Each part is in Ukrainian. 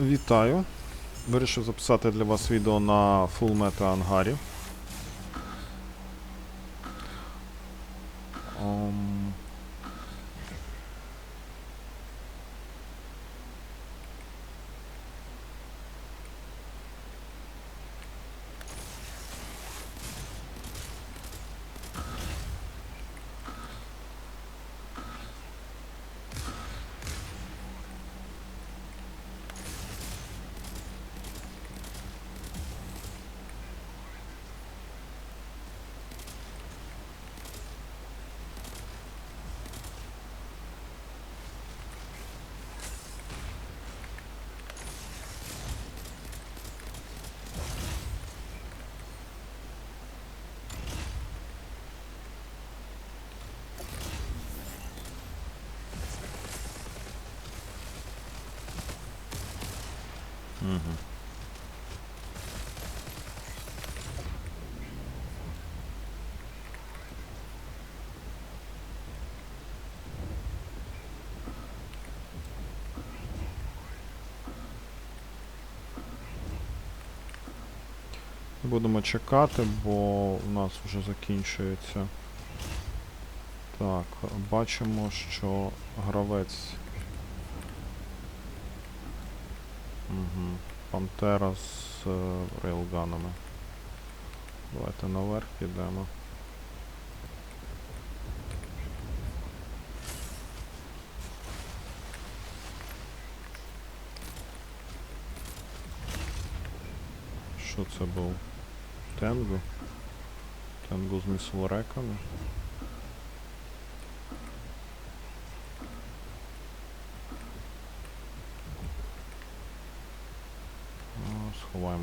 Вітаю. Вирішив записати для вас відео на Full Meta Будемо чекати, бо у нас вже закінчується. Так, бачимо, що гравець. Угу. Пантера з е, рейлганами. Давайте наверх підемо. Що це був? Тенгу? Тенгу з міслореками? Ну,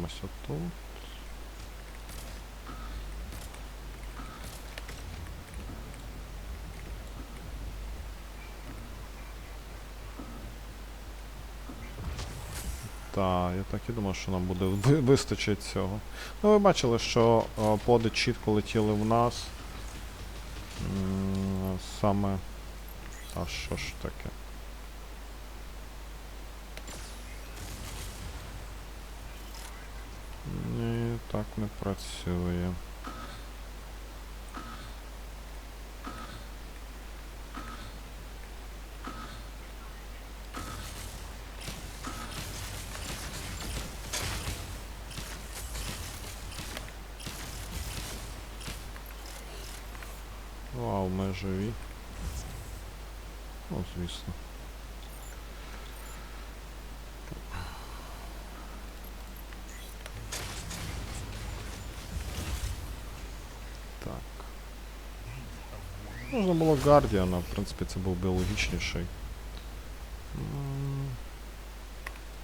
Сховаємося тут. Так, я так і думав, що нам буде ви- вистачить цього. Ну, ви бачили, що е, поди чітко летіли в нас. М, Саме. А що ж таке? так не працює. Вау, ми живі. Ну, звісно. Можна було Гардіана, в принципі, це був би логічніший.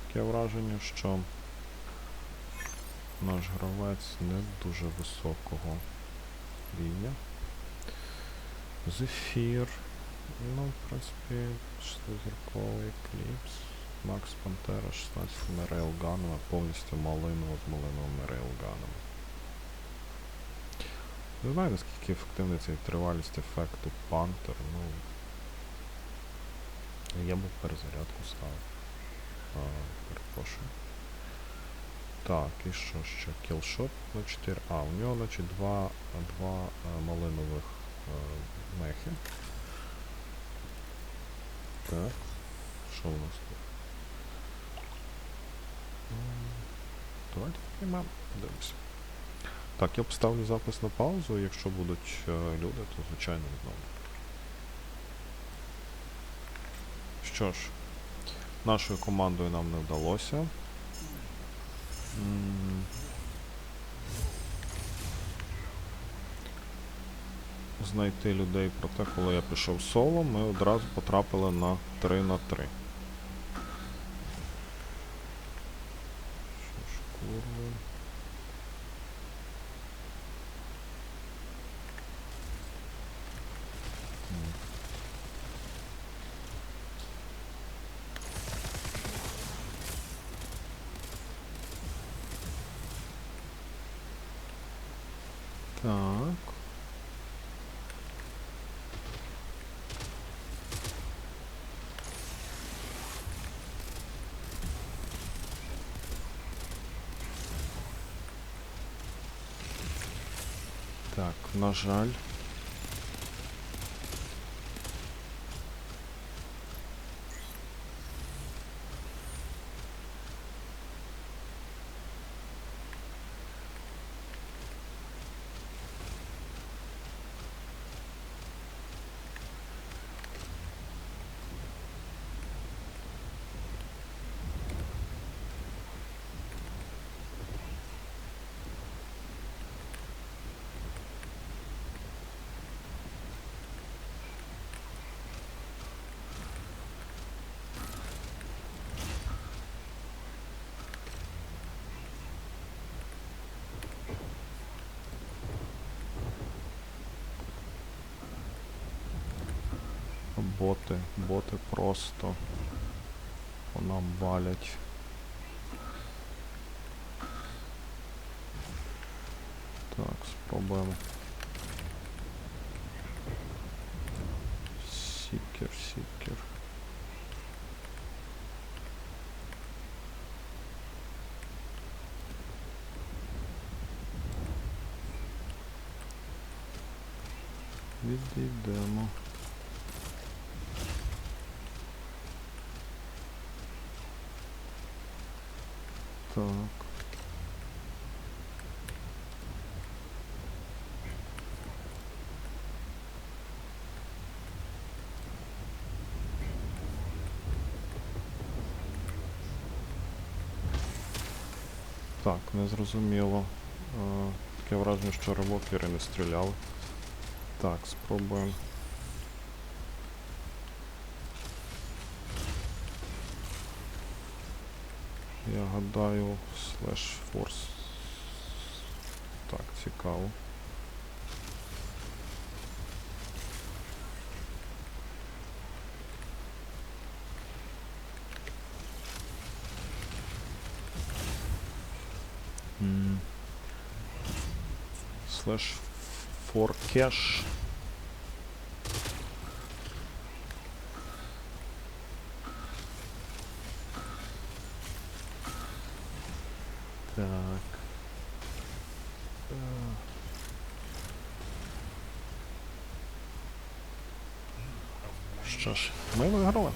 Таке враження, що наш гравець не дуже високого рівня. Зефір. Ну, в принципі, шестизірковий кліпс. Макс Пантера 16 рейлганами, повністю малинова з малиновими рейлганами. Не знаю, наскільки ефективний цей тривалість ефекту Пантер, ну. Я б перезарядку ставив. А, перепрошую. Так, і що ще? Кілшот на 4. А, у нього, значить, два, два е, малинових е, мехи. Так. Що у нас тут? Давайте піднімемо, подивимося. Так, я поставлю запис на паузу, якщо будуть е, люди, то звичайно знову. Що ж, нашою командою нам не вдалося. Знайти людей, проте коли я пішов соло, ми одразу потрапили на 3 на 3. Що ж, курва. Так. Так, нажаль. Боти, боти просто по нам валять. Так, спробуємо. Сікер, сікер. Відійдемо. Так. Так, незрозуміло. Е, Таке враження, що ревокери не стріляли. Так, спробуємо. Я гадаю, слеш форс. Так, цікаво. М. Слеш Що ж, ми виграли.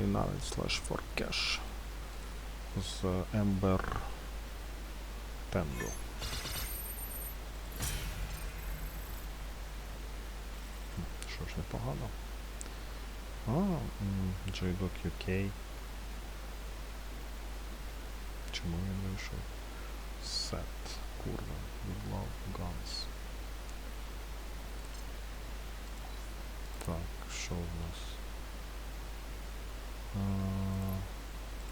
І навіть слеш cash з Ember Tendo. Що ж непогано. А, JDoc UK. Чому він вийшов? Set. Курва. Love guns. Так, що в нас? А,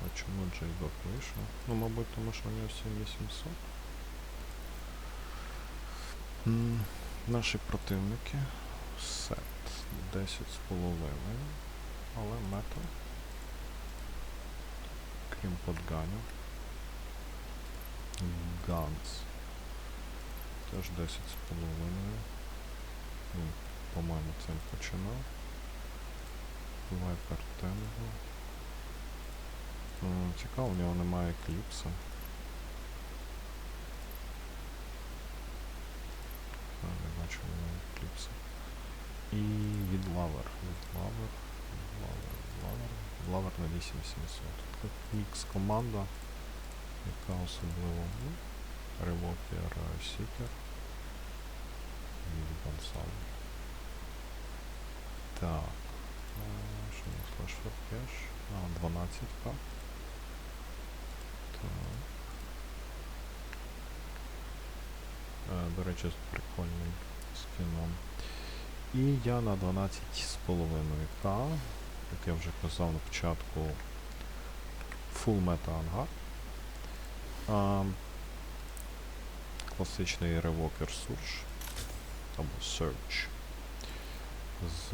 а чому JDoc вийшов? Ну, мабуть, тому що у нього 7800. М, Наші противники. Сет. 10 з половиною. Але метал. Крім подганів. Ганс. Теж 10 з половиною. По-моєму, цим починав. Viper Tango. Цікаво, у нього немає кліпса. Не бачу нього кліпса. І від Лавер. Від Лавер. Лавер. Лавер. Лавер на 8700. Тут мікс команда, яка особливо ну, Ревокер Сікер від Гонсалу. Так. а, Що у нас кеш? А, 12к. Так. Е, До речі, з прикольним скіном. І я на 12,5к, як я вже казав на початку, Full Meta. А, класичний ревокер Surge або Surge з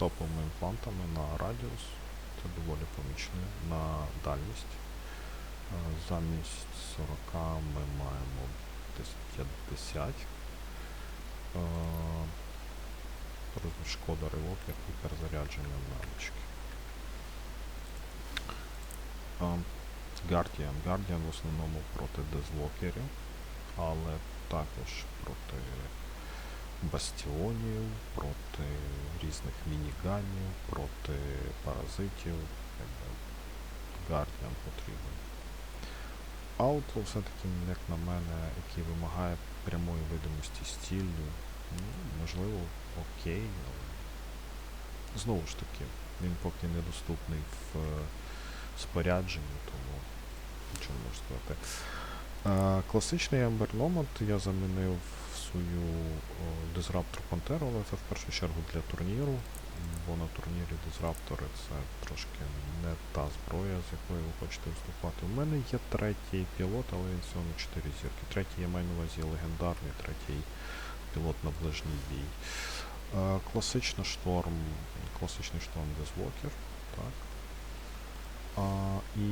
топовими імплантами на радіус. Це доволі помічне на дальність. Замість 40 ми маємо десь 50. Шкода ревокер і перезарядження навички. Guardian. Guardian в основному проти дезлокерів. але також проти бастіонів, проти різних мініганів, проти паразитів. Гардіан потрібен. Outlaw все-таки, як на мене, який вимагає прямої видимості з ціллю. Ну, можливо, окей, але знову ж таки, він поки недоступний в е, спорядженні, тому нічого не можу сказати. Е, класичний Nomad я замінив свою Disruptor Pantera, але це в першу чергу для турніру, бо на турнірі Disruptори це трошки не та зброя, з якою ви хочете виступати. У мене є третій пілот, але він всього на 4 зірки. Третій я маю на увазі легендарний, третій пілот на ближній бій. Е, класична шторм, класичний шторм Deathwalker, так. А, і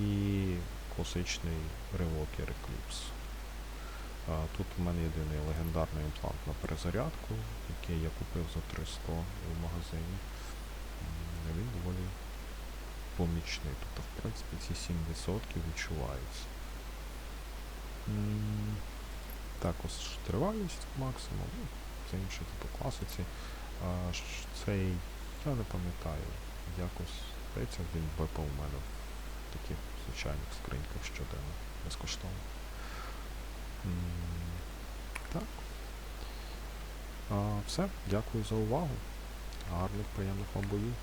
класичний Rewalker Eclipse. Тут у мене єдиний легендарний імплант на перезарядку, який я купив за 300 в магазині. Він доволі помічний. Тобто, в принципі, ці 7% відчуваються. Також тривалість максимум, ну, це інше типу класиці. Цей, я не пам'ятаю, якось, здається, він випав у мене в таких звичайних скриньках щоденно, безкоштовно. Так. А, все, дякую за увагу. Гарних, приємних вам боїв.